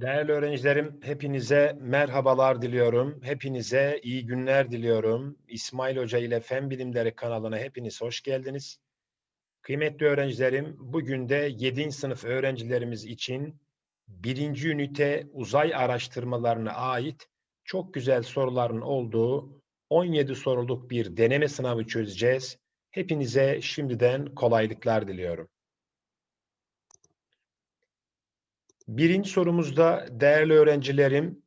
Değerli öğrencilerim, hepinize merhabalar diliyorum. Hepinize iyi günler diliyorum. İsmail Hoca ile Fen Bilimleri kanalına hepiniz hoş geldiniz. Kıymetli öğrencilerim, bugün de 7. sınıf öğrencilerimiz için birinci ünite uzay araştırmalarına ait çok güzel soruların olduğu 17 soruluk bir deneme sınavı çözeceğiz. Hepinize şimdiden kolaylıklar diliyorum. Birinci sorumuzda değerli öğrencilerim,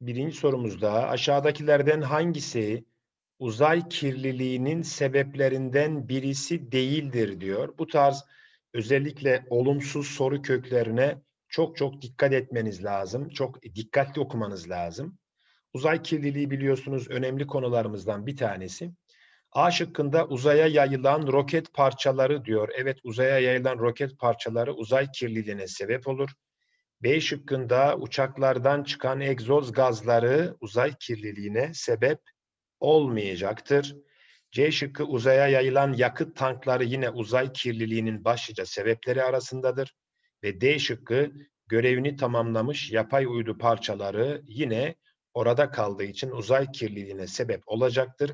birinci sorumuzda aşağıdakilerden hangisi uzay kirliliğinin sebeplerinden birisi değildir diyor. Bu tarz özellikle olumsuz soru köklerine çok çok dikkat etmeniz lazım. Çok dikkatli okumanız lazım. Uzay kirliliği biliyorsunuz önemli konularımızdan bir tanesi. A şıkkında uzaya yayılan roket parçaları diyor. Evet uzaya yayılan roket parçaları uzay kirliliğine sebep olur. B şıkkında uçaklardan çıkan egzoz gazları uzay kirliliğine sebep olmayacaktır. C şıkkı uzaya yayılan yakıt tankları yine uzay kirliliğinin başlıca sebepleri arasındadır. Ve D şıkkı görevini tamamlamış yapay uydu parçaları yine orada kaldığı için uzay kirliliğine sebep olacaktır.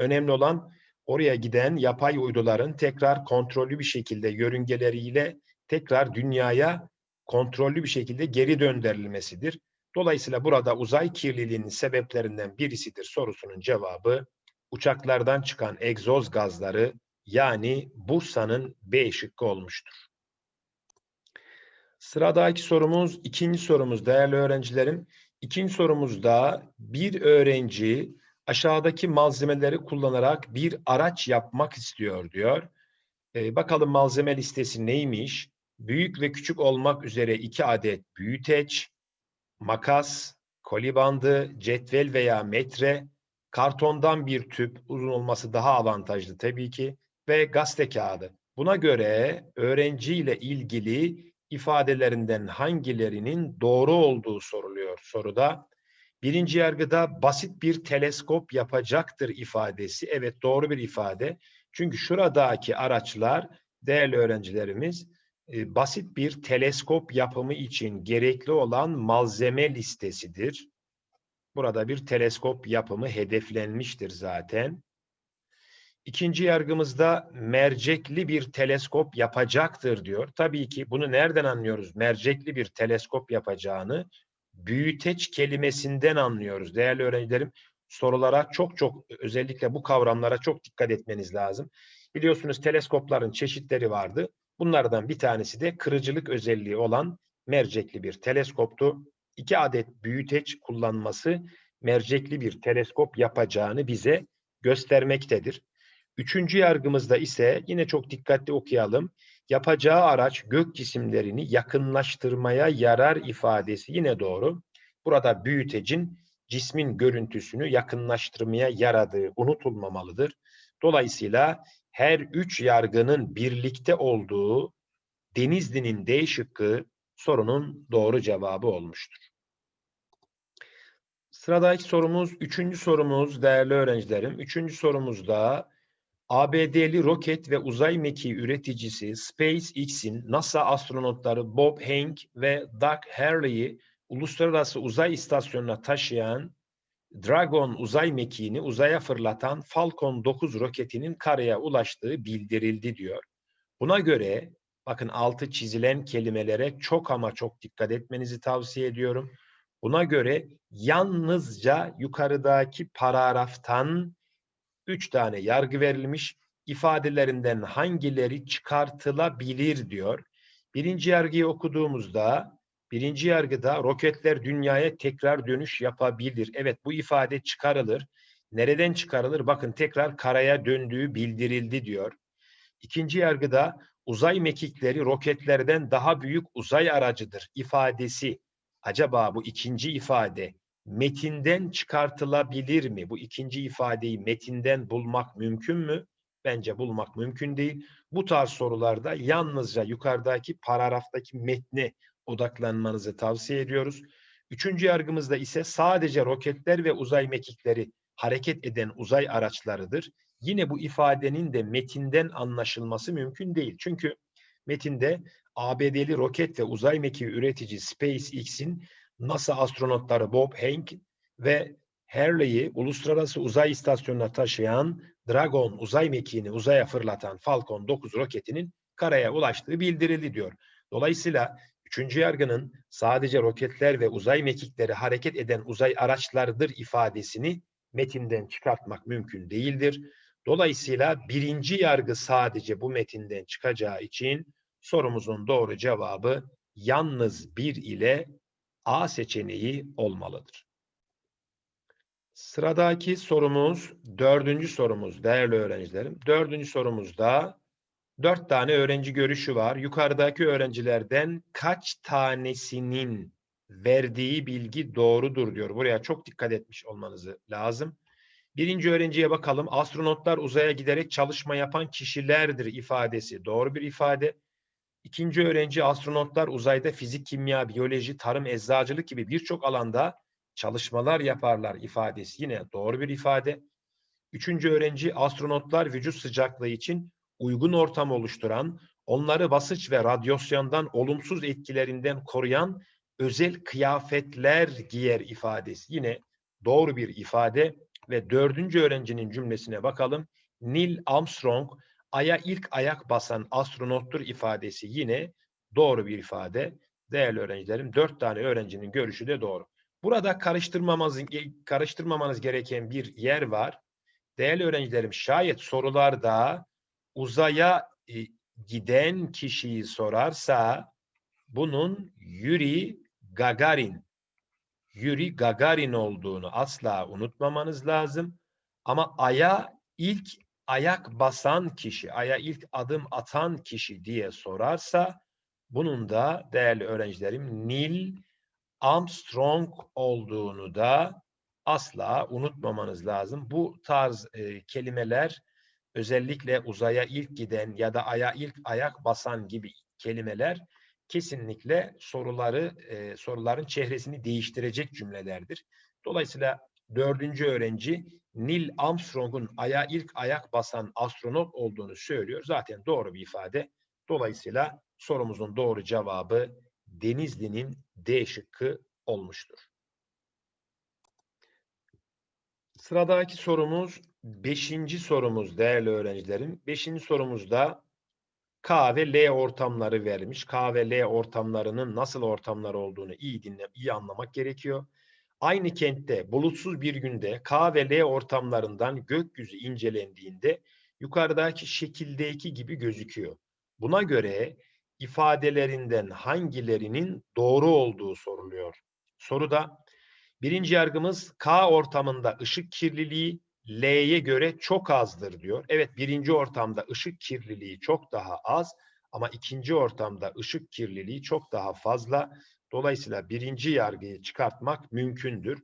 Önemli olan oraya giden yapay uyduların tekrar kontrollü bir şekilde yörüngeleriyle tekrar dünyaya kontrollü bir şekilde geri döndürülmesidir. Dolayısıyla burada uzay kirliliğinin sebeplerinden birisidir sorusunun cevabı uçaklardan çıkan egzoz gazları yani Bursa'nın B şıkkı olmuştur. Sıradaki sorumuz ikinci sorumuz değerli öğrencilerim. İkinci sorumuzda bir öğrenci aşağıdaki malzemeleri kullanarak bir araç yapmak istiyor diyor. Ee, bakalım malzeme listesi neymiş? Büyük ve küçük olmak üzere iki adet büyüteç, makas, koli bandı, cetvel veya metre, kartondan bir tüp, uzun olması daha avantajlı tabii ki ve gazete kağıdı. Buna göre öğrenciyle ilgili ifadelerinden hangilerinin doğru olduğu soruluyor soruda. Birinci yargıda basit bir teleskop yapacaktır ifadesi. Evet doğru bir ifade. Çünkü şuradaki araçlar değerli öğrencilerimiz e, basit bir teleskop yapımı için gerekli olan malzeme listesidir. Burada bir teleskop yapımı hedeflenmiştir zaten. İkinci yargımızda mercekli bir teleskop yapacaktır diyor. Tabii ki bunu nereden anlıyoruz? Mercekli bir teleskop yapacağını büyüteç kelimesinden anlıyoruz. Değerli öğrencilerim sorulara çok çok özellikle bu kavramlara çok dikkat etmeniz lazım. Biliyorsunuz teleskopların çeşitleri vardı. Bunlardan bir tanesi de kırıcılık özelliği olan mercekli bir teleskoptu. İki adet büyüteç kullanması mercekli bir teleskop yapacağını bize göstermektedir. Üçüncü yargımızda ise yine çok dikkatli okuyalım. Yapacağı araç gök cisimlerini yakınlaştırmaya yarar ifadesi yine doğru. Burada büyütecin cismin görüntüsünü yakınlaştırmaya yaradığı unutulmamalıdır. Dolayısıyla her üç yargının birlikte olduğu Denizli'nin D şıkkı sorunun doğru cevabı olmuştur. Sıradaki sorumuz, üçüncü sorumuz değerli öğrencilerim. Üçüncü sorumuzda ABD'li roket ve uzay mekiği üreticisi SpaceX'in NASA astronotları Bob Hank ve Doug Hurley'i uluslararası uzay istasyonuna taşıyan Dragon uzay mekiğini uzaya fırlatan Falcon 9 roketinin karaya ulaştığı bildirildi diyor. Buna göre bakın altı çizilen kelimelere çok ama çok dikkat etmenizi tavsiye ediyorum. Buna göre yalnızca yukarıdaki paragraftan üç tane yargı verilmiş. İfadelerinden hangileri çıkartılabilir diyor. Birinci yargıyı okuduğumuzda birinci yargıda roketler dünyaya tekrar dönüş yapabilir. Evet bu ifade çıkarılır. Nereden çıkarılır? Bakın tekrar karaya döndüğü bildirildi diyor. İkinci yargıda uzay mekikleri roketlerden daha büyük uzay aracıdır ifadesi. Acaba bu ikinci ifade metinden çıkartılabilir mi? Bu ikinci ifadeyi metinden bulmak mümkün mü? Bence bulmak mümkün değil. Bu tarz sorularda yalnızca yukarıdaki paragraftaki metne odaklanmanızı tavsiye ediyoruz. Üçüncü yargımızda ise sadece roketler ve uzay mekikleri hareket eden uzay araçlarıdır. Yine bu ifadenin de metinden anlaşılması mümkün değil. Çünkü Metinde ABD'li roket ve uzay mekiği üretici SpaceX'in NASA astronotları Bob Hank ve Hurley'i uluslararası uzay istasyonuna taşıyan Dragon uzay mekiğini uzaya fırlatan Falcon 9 roketinin karaya ulaştığı bildirildi diyor. Dolayısıyla üçüncü yargının sadece roketler ve uzay mekikleri hareket eden uzay araçlarıdır ifadesini metinden çıkartmak mümkün değildir. Dolayısıyla birinci yargı sadece bu metinden çıkacağı için sorumuzun doğru cevabı yalnız bir ile A seçeneği olmalıdır. Sıradaki sorumuz dördüncü sorumuz değerli öğrencilerim. Dördüncü sorumuzda dört tane öğrenci görüşü var. Yukarıdaki öğrencilerden kaç tanesinin verdiği bilgi doğrudur diyor. Buraya çok dikkat etmiş olmanız lazım. Birinci öğrenciye bakalım. Astronotlar uzaya giderek çalışma yapan kişilerdir ifadesi. Doğru bir ifade. İkinci öğrenci astronotlar uzayda fizik, kimya, biyoloji, tarım, eczacılık gibi birçok alanda çalışmalar yaparlar ifadesi yine doğru bir ifade. Üçüncü öğrenci astronotlar vücut sıcaklığı için uygun ortam oluşturan, onları basınç ve radyasyondan olumsuz etkilerinden koruyan özel kıyafetler giyer ifadesi. Yine doğru bir ifade ve dördüncü öğrencinin cümlesine bakalım. Neil Armstrong Ay'a ilk ayak basan astronottur ifadesi yine doğru bir ifade. Değerli öğrencilerim dört tane öğrencinin görüşü de doğru. Burada karıştırmamanız, karıştırmamanız gereken bir yer var. Değerli öğrencilerim şayet sorularda uzaya e, giden kişiyi sorarsa bunun Yuri Gagarin Yuri Gagarin olduğunu asla unutmamanız lazım. Ama Ay'a ilk ayak basan kişi, Ay'a ilk adım atan kişi diye sorarsa bunun da değerli öğrencilerim Neil Armstrong olduğunu da asla unutmamanız lazım. Bu tarz e, kelimeler özellikle uzaya ilk giden ya da aya ilk ayak basan gibi kelimeler kesinlikle soruları e, soruların çehresini değiştirecek cümlelerdir. Dolayısıyla dördüncü öğrenci Neil Armstrong'un aya ilk ayak basan astronot olduğunu söylüyor. Zaten doğru bir ifade. Dolayısıyla sorumuzun doğru cevabı Denizli'nin D şıkkı olmuştur. Sıradaki sorumuz beşinci sorumuz değerli öğrencilerim. Beşinci sorumuzda K ve L ortamları vermiş. K ve L ortamlarının nasıl ortamlar olduğunu iyi dinle, iyi anlamak gerekiyor. Aynı kentte bulutsuz bir günde K ve L ortamlarından gökyüzü incelendiğinde yukarıdaki şekildeki gibi gözüküyor. Buna göre ifadelerinden hangilerinin doğru olduğu soruluyor. Soruda birinci yargımız K ortamında ışık kirliliği L'ye göre çok azdır diyor. Evet birinci ortamda ışık kirliliği çok daha az ama ikinci ortamda ışık kirliliği çok daha fazla. Dolayısıyla birinci yargıyı çıkartmak mümkündür.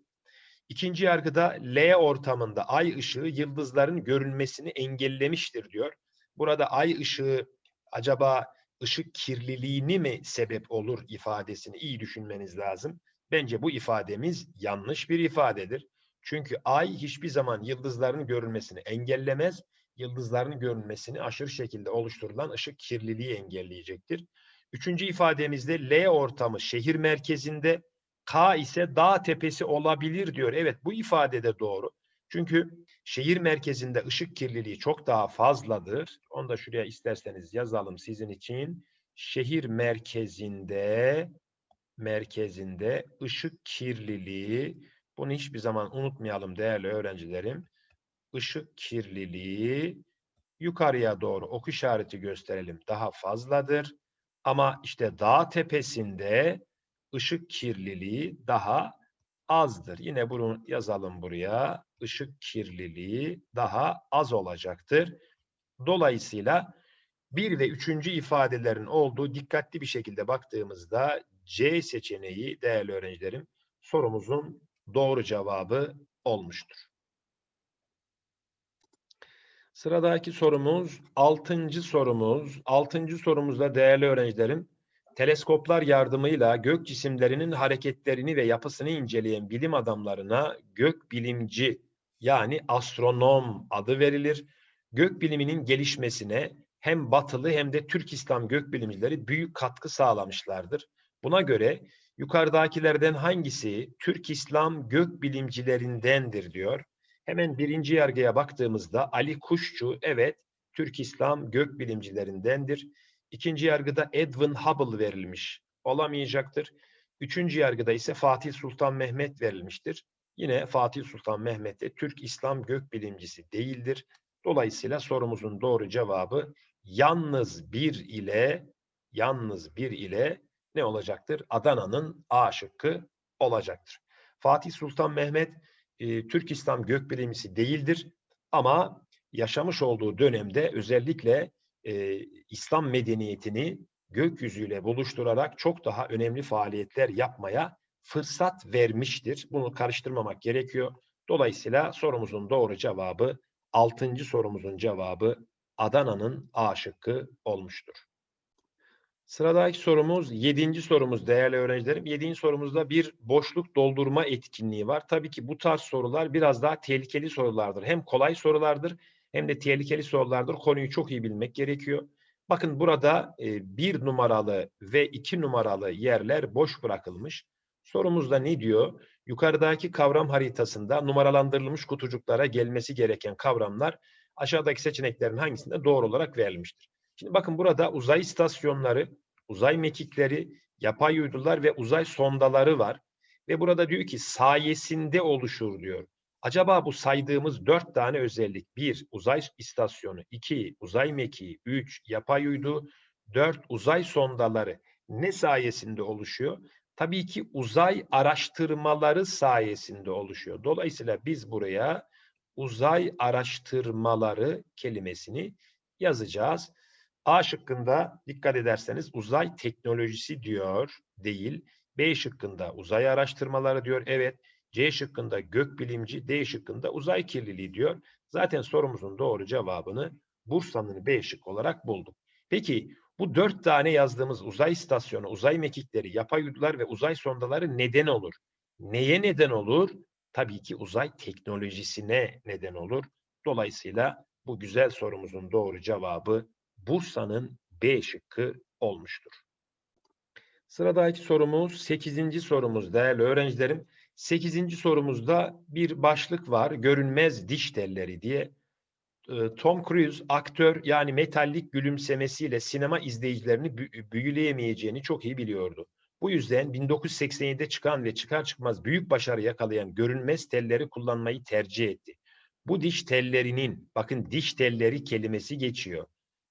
İkinci yargıda L ortamında ay ışığı yıldızların görünmesini engellemiştir diyor. Burada ay ışığı acaba ışık kirliliğini mi sebep olur ifadesini iyi düşünmeniz lazım. Bence bu ifademiz yanlış bir ifadedir. Çünkü ay hiçbir zaman yıldızların görülmesini engellemez. Yıldızların görünmesini aşırı şekilde oluşturulan ışık kirliliği engelleyecektir. Üçüncü ifademizde L ortamı şehir merkezinde, K ise dağ tepesi olabilir diyor. Evet bu ifade de doğru. Çünkü şehir merkezinde ışık kirliliği çok daha fazladır. Onu da şuraya isterseniz yazalım sizin için. Şehir merkezinde merkezinde ışık kirliliği bunu hiçbir zaman unutmayalım değerli öğrencilerim. Işık kirliliği yukarıya doğru ok işareti gösterelim daha fazladır. Ama işte dağ tepesinde ışık kirliliği daha azdır. Yine bunu yazalım buraya. Işık kirliliği daha az olacaktır. Dolayısıyla bir ve üçüncü ifadelerin olduğu dikkatli bir şekilde baktığımızda C seçeneği değerli öğrencilerim sorumuzun doğru cevabı olmuştur. Sıradaki sorumuz altıncı sorumuz. Altıncı sorumuzda değerli öğrencilerim teleskoplar yardımıyla gök cisimlerinin hareketlerini ve yapısını inceleyen bilim adamlarına gök bilimci yani astronom adı verilir. Gök biliminin gelişmesine hem batılı hem de Türk İslam gökbilimcileri büyük katkı sağlamışlardır. Buna göre yukarıdakilerden hangisi Türk İslam gökbilimcilerindendir diyor. Hemen birinci yargıya baktığımızda Ali Kuşçu evet Türk İslam gökbilimcilerindendir. İkinci yargıda Edwin Hubble verilmiş. Olamayacaktır. Üçüncü yargıda ise Fatih Sultan Mehmet verilmiştir. Yine Fatih Sultan Mehmet de Türk İslam gökbilimcisi değildir. Dolayısıyla sorumuzun doğru cevabı yalnız bir ile yalnız bir ile ne olacaktır? Adana'nın A şıkkı olacaktır. Fatih Sultan Mehmet e, Türk İslam gökbilimcisi değildir ama yaşamış olduğu dönemde özellikle e, İslam medeniyetini gökyüzüyle buluşturarak çok daha önemli faaliyetler yapmaya fırsat vermiştir. Bunu karıştırmamak gerekiyor. Dolayısıyla sorumuzun doğru cevabı, altıncı sorumuzun cevabı Adana'nın A şıkkı olmuştur. Sıradaki sorumuz, yedinci sorumuz değerli öğrencilerim. Yedinci sorumuzda bir boşluk doldurma etkinliği var. Tabii ki bu tarz sorular biraz daha tehlikeli sorulardır. Hem kolay sorulardır hem de tehlikeli sorulardır. Konuyu çok iyi bilmek gerekiyor. Bakın burada e, bir numaralı ve iki numaralı yerler boş bırakılmış. Sorumuzda ne diyor? Yukarıdaki kavram haritasında numaralandırılmış kutucuklara gelmesi gereken kavramlar aşağıdaki seçeneklerin hangisinde doğru olarak verilmiştir? Şimdi bakın burada uzay istasyonları, uzay mekikleri, yapay uydular ve uzay sondaları var. Ve burada diyor ki sayesinde oluşur diyor. Acaba bu saydığımız dört tane özellik, bir uzay istasyonu, iki uzay mekiği, üç yapay uydu, dört uzay sondaları ne sayesinde oluşuyor? Tabii ki uzay araştırmaları sayesinde oluşuyor. Dolayısıyla biz buraya uzay araştırmaları kelimesini yazacağız. A şıkkında dikkat ederseniz uzay teknolojisi diyor, değil. B şıkkında uzay araştırmaları diyor, evet. C şıkkında gökbilimci, D şıkkında uzay kirliliği diyor. Zaten sorumuzun doğru cevabını Bursa'nın B şık olarak bulduk. Peki bu dört tane yazdığımız uzay istasyonu, uzay mekikleri, yapay uydular ve uzay sondaları neden olur? Neye neden olur? Tabii ki uzay teknolojisine neden olur. Dolayısıyla bu güzel sorumuzun doğru cevabı Bursa'nın B şıkkı olmuştur. Sıradaki sorumuz 8. sorumuz değerli öğrencilerim. 8. sorumuzda bir başlık var. Görünmez diş telleri diye. Ee, Tom Cruise aktör yani metallik gülümsemesiyle sinema izleyicilerini büyüleyemeyeceğini çok iyi biliyordu. Bu yüzden 1987'de çıkan ve çıkar çıkmaz büyük başarı yakalayan görünmez telleri kullanmayı tercih etti. Bu diş tellerinin, bakın diş telleri kelimesi geçiyor.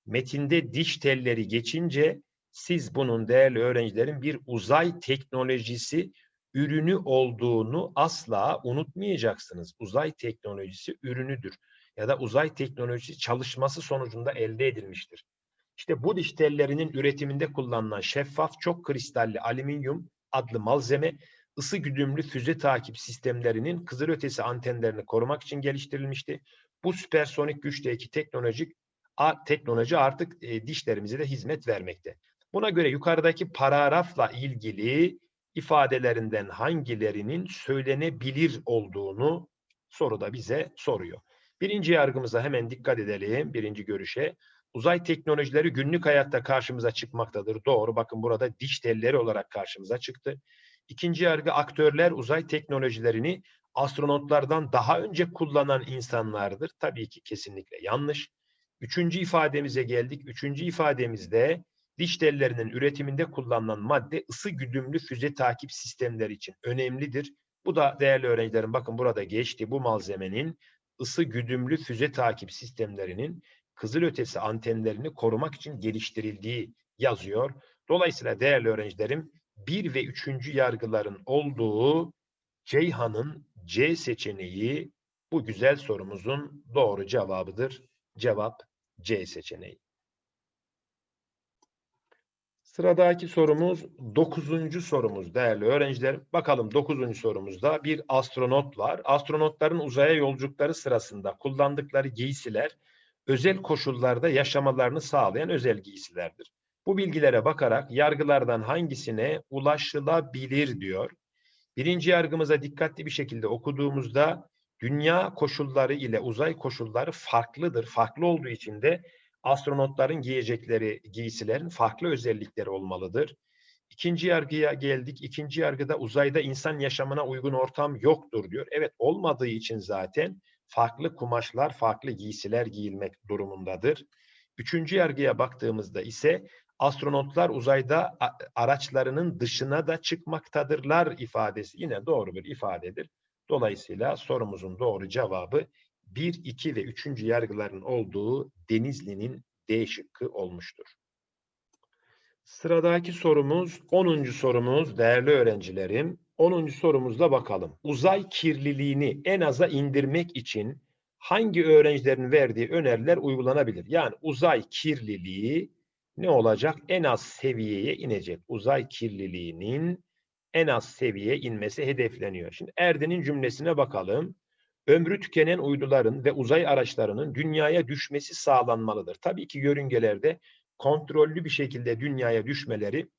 Metinde diş telleri geçince siz bunun değerli öğrencilerin bir uzay teknolojisi ürünü olduğunu asla unutmayacaksınız. Uzay teknolojisi ürünüdür ya da uzay teknolojisi çalışması sonucunda elde edilmiştir. İşte bu diş tellerinin üretiminde kullanılan şeffaf çok kristalli alüminyum adlı malzeme ısı güdümlü füze takip sistemlerinin kızılötesi antenlerini korumak için geliştirilmişti. Bu süpersonik güçteki teknolojik teknoloji artık e, dişlerimize de hizmet vermekte. Buna göre yukarıdaki paragrafla ilgili ifadelerinden hangilerinin söylenebilir olduğunu soruda bize soruyor. Birinci yargımıza hemen dikkat edelim, birinci görüşe. Uzay teknolojileri günlük hayatta karşımıza çıkmaktadır. Doğru, bakın burada diş telleri olarak karşımıza çıktı. İkinci yargı aktörler uzay teknolojilerini astronotlardan daha önce kullanan insanlardır. Tabii ki kesinlikle yanlış. Üçüncü ifademize geldik. Üçüncü ifademizde diş tellerinin üretiminde kullanılan madde ısı güdümlü füze takip sistemleri için önemlidir. Bu da değerli öğrencilerim bakın burada geçti. Bu malzemenin ısı güdümlü füze takip sistemlerinin kızılötesi antenlerini korumak için geliştirildiği yazıyor. Dolayısıyla değerli öğrencilerim bir ve üçüncü yargıların olduğu Ceyhan'ın C seçeneği bu güzel sorumuzun doğru cevabıdır. Cevap C seçeneği. Sıradaki sorumuz dokuzuncu sorumuz değerli öğrenciler. Bakalım dokuzuncu sorumuzda bir astronot var. Astronotların uzaya yolculukları sırasında kullandıkları giysiler özel koşullarda yaşamalarını sağlayan özel giysilerdir. Bu bilgilere bakarak yargılardan hangisine ulaşılabilir diyor. Birinci yargımıza dikkatli bir şekilde okuduğumuzda dünya koşulları ile uzay koşulları farklıdır. Farklı olduğu için de Astronotların giyecekleri giysilerin farklı özellikleri olmalıdır. İkinci yargıya geldik. İkinci yargıda uzayda insan yaşamına uygun ortam yoktur diyor. Evet olmadığı için zaten farklı kumaşlar, farklı giysiler giyilmek durumundadır. Üçüncü yargıya baktığımızda ise astronotlar uzayda araçlarının dışına da çıkmaktadırlar ifadesi yine doğru bir ifadedir. Dolayısıyla sorumuzun doğru cevabı 1, 2 ve 3. yargıların olduğu Denizli'nin D şıkkı olmuştur. Sıradaki sorumuz 10. sorumuz değerli öğrencilerim. 10. sorumuzda bakalım. Uzay kirliliğini en aza indirmek için hangi öğrencilerin verdiği öneriler uygulanabilir? Yani uzay kirliliği ne olacak? En az seviyeye inecek. Uzay kirliliğinin en az seviyeye inmesi hedefleniyor. Şimdi Erdin'in cümlesine bakalım. Ömrü tükenen uyduların ve uzay araçlarının dünyaya düşmesi sağlanmalıdır. Tabii ki yörüngelerde kontrollü bir şekilde dünyaya düşmeleri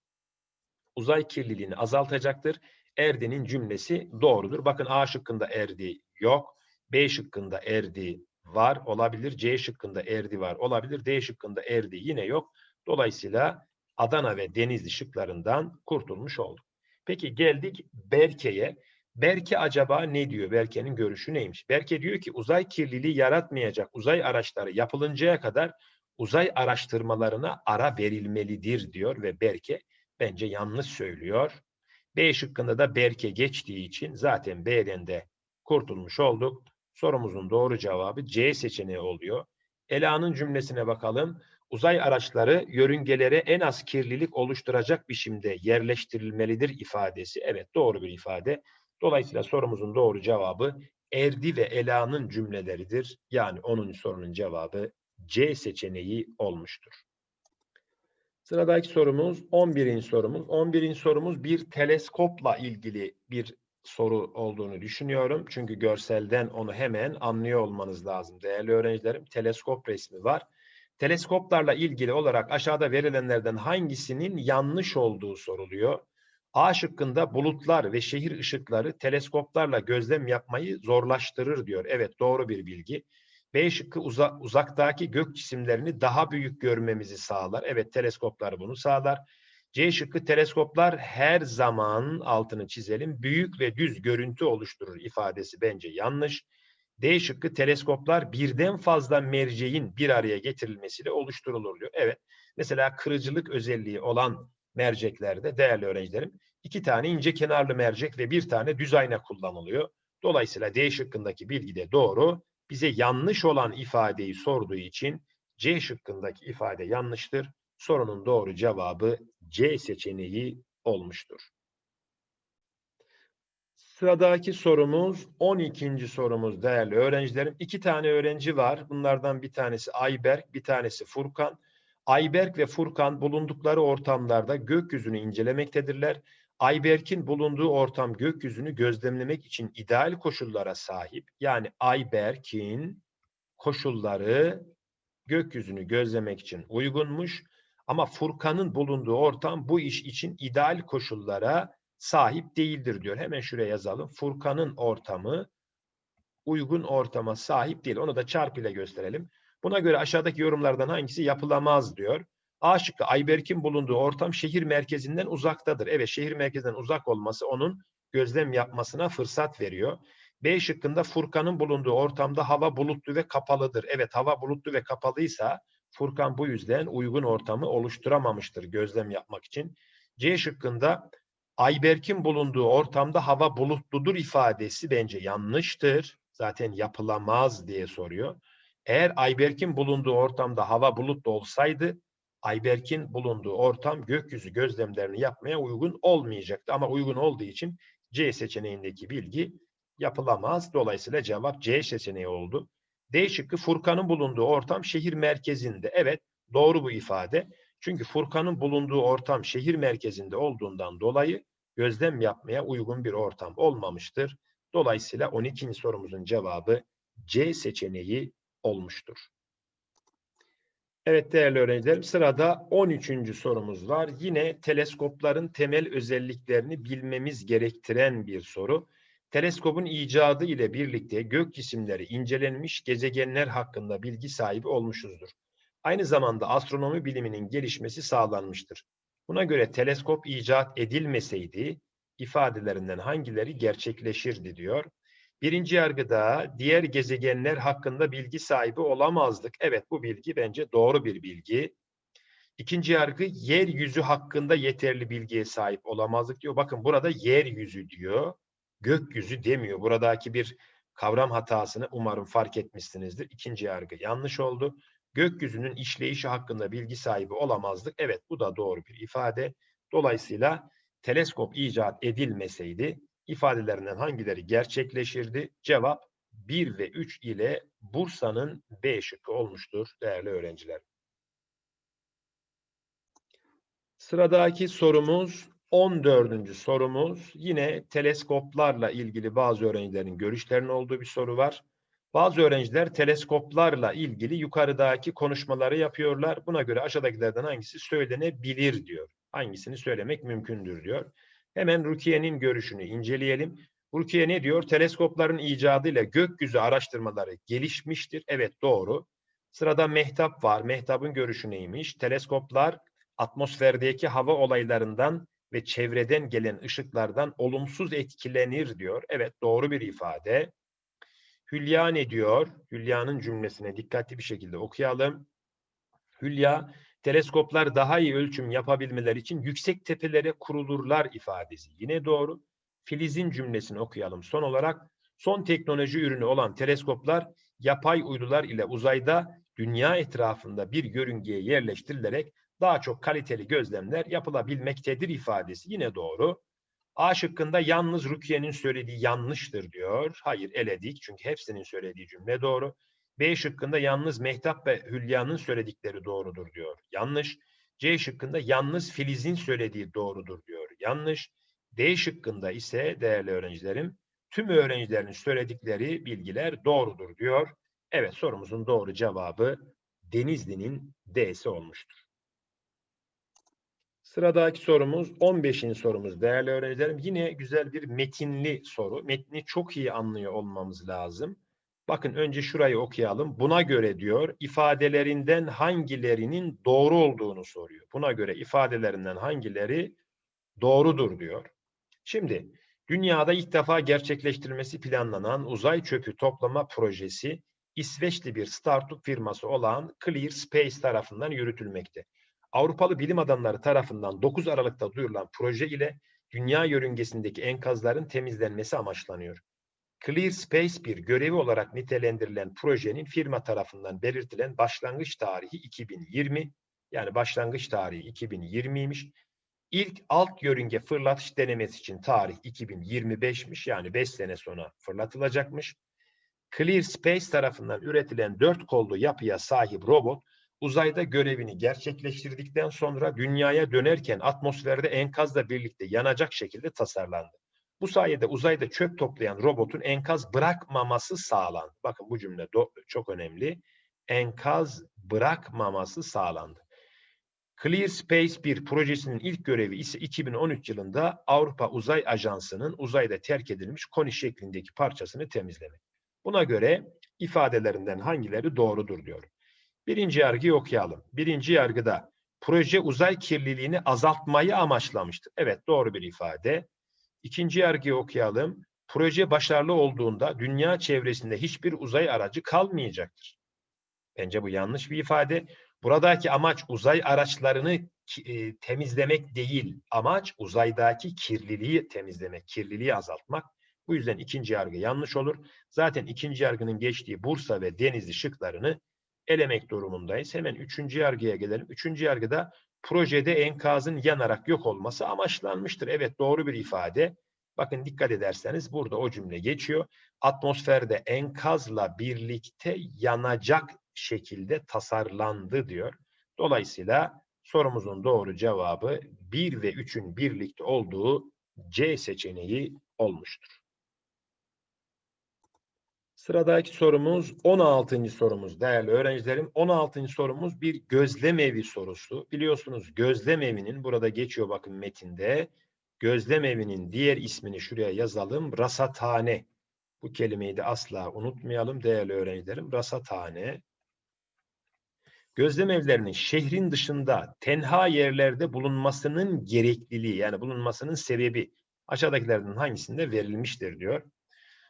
uzay kirliliğini azaltacaktır. Erdin'in cümlesi doğrudur. Bakın A şıkkında erdi yok. B şıkkında erdi var olabilir. C şıkkında erdi var olabilir. D şıkkında erdi yine yok. Dolayısıyla Adana ve Denizli şıklarından kurtulmuş olduk. Peki geldik Berke'ye. Berke acaba ne diyor? Berke'nin görüşü neymiş? Berke diyor ki uzay kirliliği yaratmayacak uzay araçları yapılıncaya kadar uzay araştırmalarına ara verilmelidir diyor ve Berke bence yanlış söylüyor. B şıkkında da Berke geçtiği için zaten B'den de kurtulmuş olduk. Sorumuzun doğru cevabı C seçeneği oluyor. Ela'nın cümlesine bakalım. Uzay araçları yörüngelere en az kirlilik oluşturacak biçimde yerleştirilmelidir ifadesi. Evet doğru bir ifade. Dolayısıyla sorumuzun doğru cevabı Erdi ve Ela'nın cümleleridir. Yani onun sorunun cevabı C seçeneği olmuştur. Sıradaki sorumuz 11. sorumuz. 11. sorumuz bir teleskopla ilgili bir soru olduğunu düşünüyorum. Çünkü görselden onu hemen anlıyor olmanız lazım değerli öğrencilerim. Teleskop resmi var. Teleskoplarla ilgili olarak aşağıda verilenlerden hangisinin yanlış olduğu soruluyor. A şıkkında bulutlar ve şehir ışıkları teleskoplarla gözlem yapmayı zorlaştırır diyor. Evet doğru bir bilgi. B şıkkı uza, uzaktaki gök cisimlerini daha büyük görmemizi sağlar. Evet teleskoplar bunu sağlar. C şıkkı teleskoplar her zaman altını çizelim büyük ve düz görüntü oluşturur ifadesi bence yanlış. D şıkkı teleskoplar birden fazla merceğin bir araya getirilmesiyle oluşturulur diyor. Evet mesela kırıcılık özelliği olan merceklerde değerli öğrencilerim iki tane ince kenarlı mercek ve bir tane düz ayna kullanılıyor. Dolayısıyla D şıkkındaki bilgi de doğru. Bize yanlış olan ifadeyi sorduğu için C şıkkındaki ifade yanlıştır. Sorunun doğru cevabı C seçeneği olmuştur. Sıradaki sorumuz 12. sorumuz değerli öğrencilerim. İki tane öğrenci var. Bunlardan bir tanesi Ayberk, bir tanesi Furkan. Ayberk ve Furkan bulundukları ortamlarda gökyüzünü incelemektedirler. Ayberk'in bulunduğu ortam gökyüzünü gözlemlemek için ideal koşullara sahip. Yani Ayberk'in koşulları gökyüzünü gözlemek için uygunmuş. Ama Furkan'ın bulunduğu ortam bu iş için ideal koşullara sahip değildir diyor. Hemen şuraya yazalım. Furkan'ın ortamı uygun ortama sahip değil. Onu da çarpı ile gösterelim. Buna göre aşağıdaki yorumlardan hangisi yapılamaz diyor. A şıkkı Ayberk'in bulunduğu ortam şehir merkezinden uzaktadır. Evet şehir merkezinden uzak olması onun gözlem yapmasına fırsat veriyor. B şıkkında Furkan'ın bulunduğu ortamda hava bulutlu ve kapalıdır. Evet hava bulutlu ve kapalıysa Furkan bu yüzden uygun ortamı oluşturamamıştır gözlem yapmak için. C şıkkında Ayberk'in bulunduğu ortamda hava bulutludur ifadesi bence yanlıştır. Zaten yapılamaz diye soruyor. Eğer Ayberk'in bulunduğu ortamda hava bulutlu olsaydı Ayberk'in bulunduğu ortam gökyüzü gözlemlerini yapmaya uygun olmayacaktı. Ama uygun olduğu için C seçeneğindeki bilgi yapılamaz. Dolayısıyla cevap C seçeneği oldu. D şıkkı Furkan'ın bulunduğu ortam şehir merkezinde. Evet doğru bu ifade. Çünkü Furkan'ın bulunduğu ortam şehir merkezinde olduğundan dolayı gözlem yapmaya uygun bir ortam olmamıştır. Dolayısıyla 12. sorumuzun cevabı C seçeneği olmuştur. Evet değerli öğrencilerim sırada 13. sorumuz var. Yine teleskopların temel özelliklerini bilmemiz gerektiren bir soru. Teleskopun icadı ile birlikte gök cisimleri incelenmiş gezegenler hakkında bilgi sahibi olmuşuzdur. Aynı zamanda astronomi biliminin gelişmesi sağlanmıştır. Buna göre teleskop icat edilmeseydi ifadelerinden hangileri gerçekleşirdi diyor. Birinci yargıda diğer gezegenler hakkında bilgi sahibi olamazdık. Evet bu bilgi bence doğru bir bilgi. İkinci yargı yeryüzü hakkında yeterli bilgiye sahip olamazdık diyor. Bakın burada yeryüzü diyor. Gökyüzü demiyor. Buradaki bir kavram hatasını umarım fark etmişsinizdir. İkinci yargı yanlış oldu. Gökyüzünün işleyişi hakkında bilgi sahibi olamazdık. Evet bu da doğru bir ifade. Dolayısıyla teleskop icat edilmeseydi ifadelerinden hangileri gerçekleşirdi? Cevap 1 ve 3 ile Bursa'nın B şıkkı olmuştur değerli öğrenciler. Sıradaki sorumuz 14. sorumuz. Yine teleskoplarla ilgili bazı öğrencilerin görüşlerinin olduğu bir soru var. Bazı öğrenciler teleskoplarla ilgili yukarıdaki konuşmaları yapıyorlar. Buna göre aşağıdakilerden hangisi söylenebilir diyor. Hangisini söylemek mümkündür diyor. Hemen Rukiye'nin görüşünü inceleyelim. Rukiye ne diyor? Teleskopların icadıyla gökyüzü araştırmaları gelişmiştir. Evet doğru. Sırada Mehtap var. Mehtap'ın görüşü neymiş? Teleskoplar atmosferdeki hava olaylarından ve çevreden gelen ışıklardan olumsuz etkilenir diyor. Evet doğru bir ifade. Hülya ne diyor? Hülya'nın cümlesine dikkatli bir şekilde okuyalım. Hülya, teleskoplar daha iyi ölçüm yapabilmeleri için yüksek tepelere kurulurlar ifadesi. Yine doğru. Filiz'in cümlesini okuyalım. Son olarak son teknoloji ürünü olan teleskoplar yapay uydular ile uzayda dünya etrafında bir yörüngeye yerleştirilerek daha çok kaliteli gözlemler yapılabilmektedir ifadesi. Yine doğru. A şıkkında yalnız Rukiye'nin söylediği yanlıştır diyor. Hayır eledik çünkü hepsinin söylediği cümle doğru. B şıkkında yalnız Mehtap ve Hülya'nın söyledikleri doğrudur diyor. Yanlış. C şıkkında yalnız Filiz'in söylediği doğrudur diyor. Yanlış. D şıkkında ise değerli öğrencilerim tüm öğrencilerin söyledikleri bilgiler doğrudur diyor. Evet sorumuzun doğru cevabı Denizli'nin D'si olmuştur. Sıradaki sorumuz 15. sorumuz değerli öğrencilerim. Yine güzel bir metinli soru. Metni çok iyi anlıyor olmamız lazım. Bakın önce şurayı okuyalım. Buna göre diyor ifadelerinden hangilerinin doğru olduğunu soruyor. Buna göre ifadelerinden hangileri doğrudur diyor. Şimdi dünyada ilk defa gerçekleştirilmesi planlanan uzay çöpü toplama projesi İsveçli bir startup firması olan Clear Space tarafından yürütülmekte. Avrupalı bilim adamları tarafından 9 Aralık'ta duyurulan proje ile dünya yörüngesindeki enkazların temizlenmesi amaçlanıyor. Clear Space bir görevi olarak nitelendirilen projenin firma tarafından belirtilen başlangıç tarihi 2020, yani başlangıç tarihi 2020'ymiş. İlk alt yörünge fırlatış denemesi için tarih 2025'miş, yani 5 sene sonra fırlatılacakmış. Clear Space tarafından üretilen dört kollu yapıya sahip robot, uzayda görevini gerçekleştirdikten sonra dünyaya dönerken atmosferde enkazla birlikte yanacak şekilde tasarlandı. Bu sayede uzayda çöp toplayan robotun enkaz bırakmaması sağlandı. Bakın bu cümle çok önemli. Enkaz bırakmaması sağlandı. Clear Space 1 projesinin ilk görevi ise 2013 yılında Avrupa Uzay Ajansı'nın uzayda terk edilmiş koni şeklindeki parçasını temizlemek. Buna göre ifadelerinden hangileri doğrudur diyor. Birinci yargıyı okuyalım. Birinci yargıda proje uzay kirliliğini azaltmayı amaçlamıştır. Evet doğru bir ifade. İkinci yargıyı okuyalım. Proje başarılı olduğunda dünya çevresinde hiçbir uzay aracı kalmayacaktır. Bence bu yanlış bir ifade. Buradaki amaç uzay araçlarını e, temizlemek değil. Amaç uzaydaki kirliliği temizlemek, kirliliği azaltmak. Bu yüzden ikinci yargı yanlış olur. Zaten ikinci yargının geçtiği Bursa ve Denizli şıklarını elemek durumundayız. Hemen üçüncü yargıya gelelim. Üçüncü yargıda projede enkazın yanarak yok olması amaçlanmıştır. Evet doğru bir ifade. Bakın dikkat ederseniz burada o cümle geçiyor. Atmosferde enkazla birlikte yanacak şekilde tasarlandı diyor. Dolayısıyla sorumuzun doğru cevabı 1 ve 3'ün birlikte olduğu C seçeneği olmuştur. Sıradaki sorumuz 16. sorumuz değerli öğrencilerim. 16. sorumuz bir gözlem evi sorusu. Biliyorsunuz gözlem evinin burada geçiyor bakın metinde. Gözlem evinin diğer ismini şuraya yazalım. Rasathane. Bu kelimeyi de asla unutmayalım değerli öğrencilerim. Rasathane. gözlem evlerinin şehrin dışında tenha yerlerde bulunmasının gerekliliği yani bulunmasının sebebi aşağıdakilerden hangisinde verilmiştir diyor.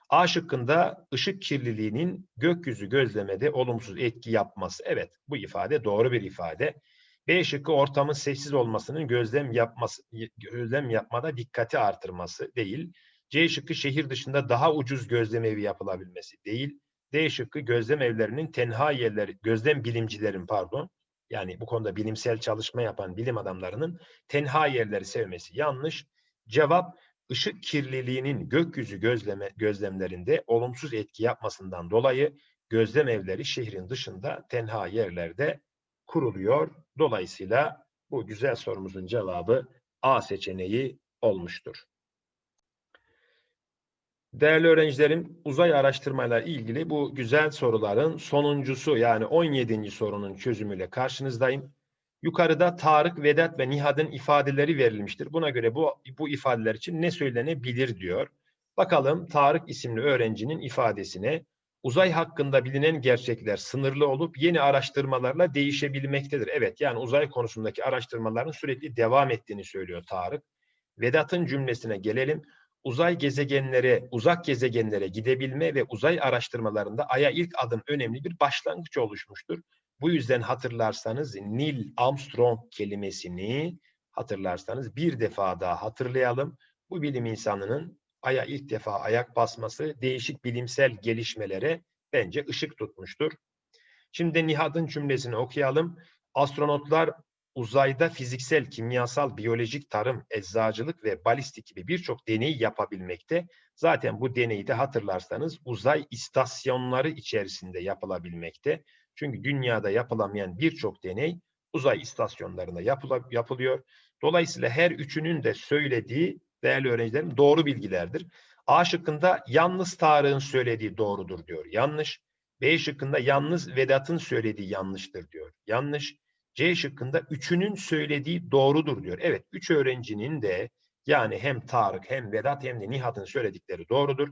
A şıkkında ışık kirliliğinin gökyüzü gözlemede olumsuz etki yapması. Evet bu ifade doğru bir ifade. B şıkkı ortamın sessiz olmasının gözlem yapması gözlem yapmada dikkati artırması değil. C şıkkı şehir dışında daha ucuz gözlem evi yapılabilmesi değil. D şıkkı gözlem evlerinin tenha yerleri, gözlem bilimcilerin pardon, yani bu konuda bilimsel çalışma yapan bilim adamlarının tenha yerleri sevmesi yanlış. Cevap ışık kirliliğinin gökyüzü gözleme, gözlemlerinde olumsuz etki yapmasından dolayı gözlem evleri şehrin dışında tenha yerlerde kuruluyor. Dolayısıyla bu güzel sorumuzun cevabı A seçeneği olmuştur. Değerli öğrencilerim, uzay araştırmayla ilgili bu güzel soruların sonuncusu yani 17. sorunun çözümüyle karşınızdayım. Yukarıda Tarık, Vedat ve Nihat'ın ifadeleri verilmiştir. Buna göre bu, bu ifadeler için ne söylenebilir diyor. Bakalım Tarık isimli öğrencinin ifadesine. Uzay hakkında bilinen gerçekler sınırlı olup yeni araştırmalarla değişebilmektedir. Evet yani uzay konusundaki araştırmaların sürekli devam ettiğini söylüyor Tarık. Vedat'ın cümlesine gelelim uzay gezegenlere, uzak gezegenlere gidebilme ve uzay araştırmalarında Ay'a ilk adım önemli bir başlangıç oluşmuştur. Bu yüzden hatırlarsanız Neil Armstrong kelimesini hatırlarsanız bir defa daha hatırlayalım. Bu bilim insanının Ay'a ilk defa ayak basması değişik bilimsel gelişmelere bence ışık tutmuştur. Şimdi Nihat'ın cümlesini okuyalım. Astronotlar uzayda fiziksel, kimyasal, biyolojik, tarım, eczacılık ve balistik gibi birçok deney yapabilmekte. Zaten bu deneyi de hatırlarsanız uzay istasyonları içerisinde yapılabilmekte. Çünkü dünyada yapılamayan birçok deney uzay istasyonlarında yapılıyor. Dolayısıyla her üçünün de söylediği değerli öğrencilerim doğru bilgilerdir. A şıkkında yalnız Tarık'ın söylediği doğrudur diyor. Yanlış. B şıkkında yalnız Vedat'ın söylediği yanlıştır diyor. Yanlış. C şıkkında üçünün söylediği doğrudur diyor. Evet, üç öğrencinin de yani hem Tarık hem Vedat hem de Nihat'ın söyledikleri doğrudur.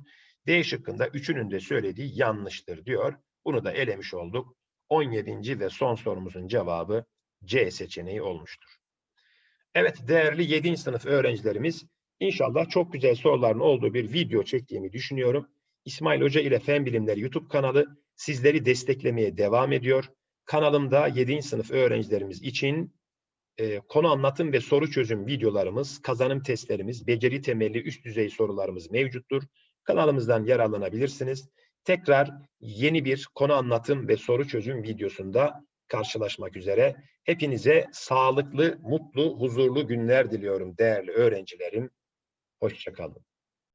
D şıkkında üçünün de söylediği yanlıştır diyor. Bunu da elemiş olduk. 17. ve son sorumuzun cevabı C seçeneği olmuştur. Evet değerli 7. sınıf öğrencilerimiz inşallah çok güzel soruların olduğu bir video çektiğimi düşünüyorum. İsmail Hoca ile Fen Bilimleri YouTube kanalı sizleri desteklemeye devam ediyor. Kanalımda 7. sınıf öğrencilerimiz için e, konu anlatım ve soru çözüm videolarımız, kazanım testlerimiz, beceri temelli üst düzey sorularımız mevcuttur. Kanalımızdan yararlanabilirsiniz. Tekrar yeni bir konu anlatım ve soru çözüm videosunda karşılaşmak üzere. Hepinize sağlıklı, mutlu, huzurlu günler diliyorum değerli öğrencilerim. Hoşçakalın.